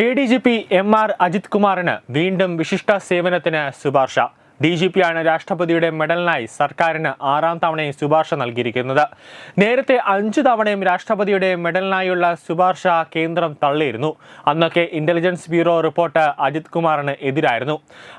A D G P M R Ajith കുമാറിന് വീണ്ടും വിശിഷ്ട സേവനത്തിന് ശുപാർശ. ഡി ജി പിയാണ് രാഷ്ട്രപതിയുടെ മെഡലിനായി സർക്കാരിന് ആറാം തവണയും ശുപാർശ നൽകിയിരിക്കുന്നത്. നേരത്തെ അഞ്ചു തവണയും രാഷ്ട്രപതിയുടെ മെഡലിനായുള്ള ശുപാർശ കേന്ദ്രം തള്ളിയിരുന്നു. അന്നൊക്കെ ഇന്റലിജൻസ് ബ്യൂറോ റിപ്പോർട്ട് അജിത് കുമാറിന് എതിരായിരുന്നു.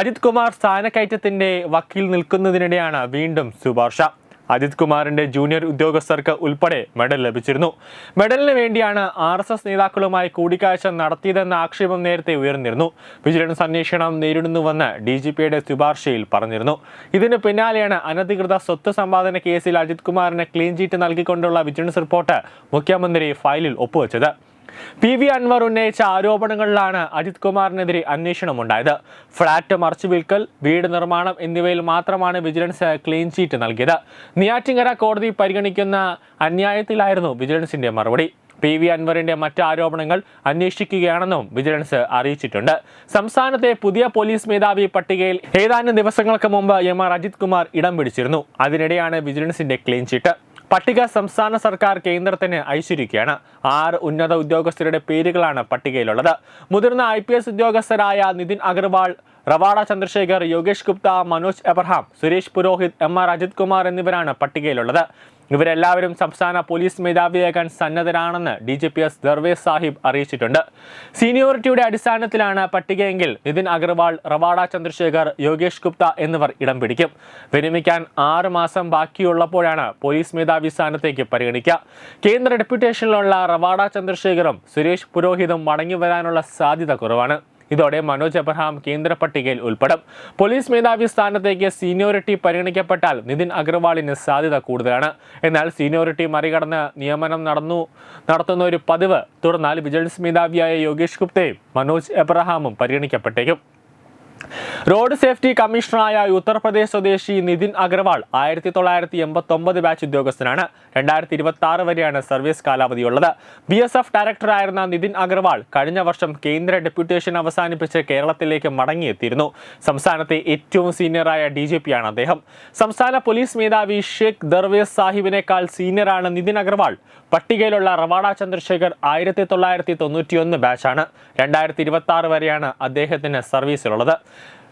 അജിത് കുമാർ സ്ഥാനക്കയറ്റത്തിന്റെ വക്കീൽ നിൽക്കുന്നതിനിടെയാണ് വീണ്ടും ശുപാർശ. അജിത് കുമാറിന്റെ ജൂനിയർ ഉദ്യോഗസ്ഥർക്ക് ഉൾപ്പെടെ മെഡൽ ലഭിച്ചിരുന്നു. മെഡലിന് വേണ്ടിയാണ് ആർ എസ് എസ് നേതാക്കളുമായി കൂടിക്കാഴ്ച നടത്തിയതെന്ന ആക്ഷേപം നേരത്തെ ഉയർന്നിരുന്നു. വിജിലൻസ് അന്വേഷണം നേരിടുന്നുവെന്ന് ഡി ജി പിയുടെ ശുപാർശയിൽ പറഞ്ഞിരുന്നു. ഇതിന് പിന്നാലെയാണ് അനധികൃത സ്വത്ത് സമ്പാദന കേസിൽ അജിത് കുമാറിന് ക്ലീൻ ചീറ്റ് നൽകിക്കൊണ്ടുള്ള വിജിലൻസ് റിപ്പോർട്ട് മുഖ്യമന്ത്രി ഫയലിൽ ഒപ്പുവെച്ചത്. പി വി അൻവർ ഉന്നയിച്ച ആരോപണങ്ങളിലാണ് അജിത് കുമാറിനെതിരെ അന്വേഷണമുണ്ടായത്. ഫ്ളാറ്റ് മറച്ചു വിൽക്കൽ വീട് നിർമ്മാണം എന്നിവയിൽ മാത്രമാണ് വിജിലൻസ് ക്ലീൻ ചീറ്റ് നൽകിയത്. നെയ്യാറ്റിങ്കര കോടതി പരിഗണിക്കുന്ന അന്യായത്തിലായിരുന്നു വിജിലൻസിന്റെ മറുപടി. പി വി അൻവറിന്റെ മറ്റ് ആരോപണങ്ങൾ അന്വേഷിക്കുകയാണെന്നും വിജിലൻസ് അറിയിച്ചിട്ടുണ്ട്. സംസ്ഥാനത്തെ പുതിയ പോലീസ് മേധാവി പട്ടികയിൽ ഏതാനും ദിവസങ്ങൾക്ക് മുമ്പ് എം ആർ അജിത് കുമാർ ഇടം പിടിച്ചിരുന്നു. അതിനിടെയാണ് വിജിലൻസിന്റെ ക്ലീൻ ചീറ്റ്. പട്ടിക സംസ്ഥാന സർക്കാർ കേന്ദ്രത്തിന് അയച്ചിരിക്കുകയാണ്. ആറ് ഉന്നത ഉദ്യോഗസ്ഥരുടെ പേരുകളാണ് പട്ടികയിലുള്ളത്. മുതിർന്ന ഐ പി എസ് ഉദ്യോഗസ്ഥരായ Nitin Agarwal Ravada Chandrasekhar Yogesh Gupta Manoj Abraham Suresh Purohit M R Ajith Kumar എന്നിവരാണ് പട്ടികയിലുള്ളത്. ഇവരെല്ലാവരും സംസ്ഥാന പോലീസ് മേധാവിയാകാൻ സന്നദ്ധരാണെന്ന് D G P S Darvesh Saheb അറിയിച്ചിട്ടുണ്ട്. സീനിയോറിറ്റിയുടെ അടിസ്ഥാനത്തിലാണ് പട്ടികയെങ്കിൽ നിതിൻ അഗർവാൾ റവാഡ ചന്ദ്രശേഖർ യോഗേഷ് ഗുപ്ത എന്നിവർ ഇടം പിടിക്കും. വിരമിക്കാൻ ആറ് മാസം ബാക്കിയുള്ളപ്പോഴാണ് പോലീസ് മേധാവി സ്ഥാനത്തേക്ക് പരിഗണിക്കുക. കേന്ദ്ര ഡെപ്യൂട്ടേഷനിലുള്ള റവാഡ ചന്ദ്രശേഖറും സുരേഷ് പുരോഹിതും മടങ്ങി വരാനുള്ള സാധ്യത കുറവാണ്. ഇതോടെ മനോജ് എബ്രഹാം കേന്ദ്ര പട്ടികയിൽ ഉൾപ്പെടും. പോലീസ് മേധാവി സ്ഥാനത്തേക്ക് സീനിയോറിറ്റി പരിഗണിക്കപ്പെട്ടാൽ നിതിൻ അഗർവാളിന് സാധ്യത കൂടുതലാണ്. എന്നാൽ സീനിയോറിറ്റി മറികടന്ന് നിയമനം നടന്നു നടത്തുന്ന ഒരു പതിവ്. തുടർന്നാൽ വിജിലൻസ് മേധാവിയായ യോഗേഷ് ഗുപ്തയും മനോജ് എബ്രഹാമും പരിഗണിക്കപ്പെട്ടേക്കും. റോഡ് സേഫ്റ്റി കമ്മീഷണറായ ഉത്തർപ്രദേശ് സ്വദേശി നിതിൻ അഗർവാൾ ആയിരത്തി തൊള്ളായിരത്തി എൺപത്തി ഒമ്പത് ബാച്ച് ഉദ്യോഗസ്ഥനാണ്. രണ്ടായിരത്തി ഇരുപത്തി ആറ് വരെയാണ് സർവീസ് കാലാവധിയുള്ളത്. ബി എസ് എഫ് ഡയറക്ടറായിരുന്ന നിതിൻ അഗർവാൾ കഴിഞ്ഞ വർഷം കേന്ദ്ര ഡെപ്യൂട്ടേഷൻ അവസാനിപ്പിച്ച് കേരളത്തിലേക്ക് മടങ്ങിയെത്തിയിരുന്നു. സംസ്ഥാനത്തെ ഏറ്റവും സീനിയറായ ഡി ജി പിയാണ് അദ്ദേഹം. സംസ്ഥാന പോലീസ് മേധാവി ഷേഖ് ദർവേസ് സാഹിബിനേക്കാൾ സീനിയറാണ് നിതിൻ അഗർവാൾ. പട്ടികയിലുള്ള റവാഡ ചന്ദ്രശേഖർ ആയിരത്തി തൊള്ളായിരത്തി തൊണ്ണൂറ്റിയൊന്ന് ബാച്ചാണ് രണ്ടായിരത്തി ഇരുപത്തി ആറ് വരെയാണ് അദ്ദേഹത്തിന് സർവീസിലുള്ളത്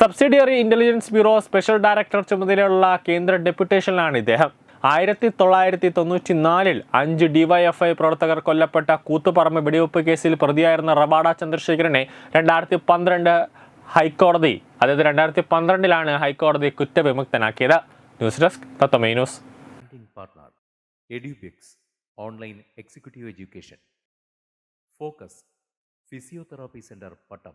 subsidiary intelligence bureau special director ചുമതലയുള്ള കേന്ദ്ര ഡെപ്യൂട്ടേഷനിലാണ് ഇദ്ദേഹം. ആയിരത്തി തൊള്ളായിരത്തി തൊണ്ണൂറ്റി നാലിൽ അഞ്ച് ഡിവൈഎഫ്ഐ പ്രവർത്തകർ കൊല്ലപ്പെട്ട കൂത്തുപറമ്പ് വെടിവെപ്പ് കേസിൽ പ്രതിയായിരുന്ന റബാഡ ചന്ദ്രശേഖരനെ രണ്ടായിരത്തി പന്ത്രണ്ട് ഹൈക്കോടതി അതായത് രണ്ടായിരത്തി പന്ത്രണ്ടിലാണ് ഹൈക്കോടതി കുറ്റവിമുക്തനാക്കിയത്. News desk partner EduBix Online Executive Education. Focus Physiotherapy Center Pattam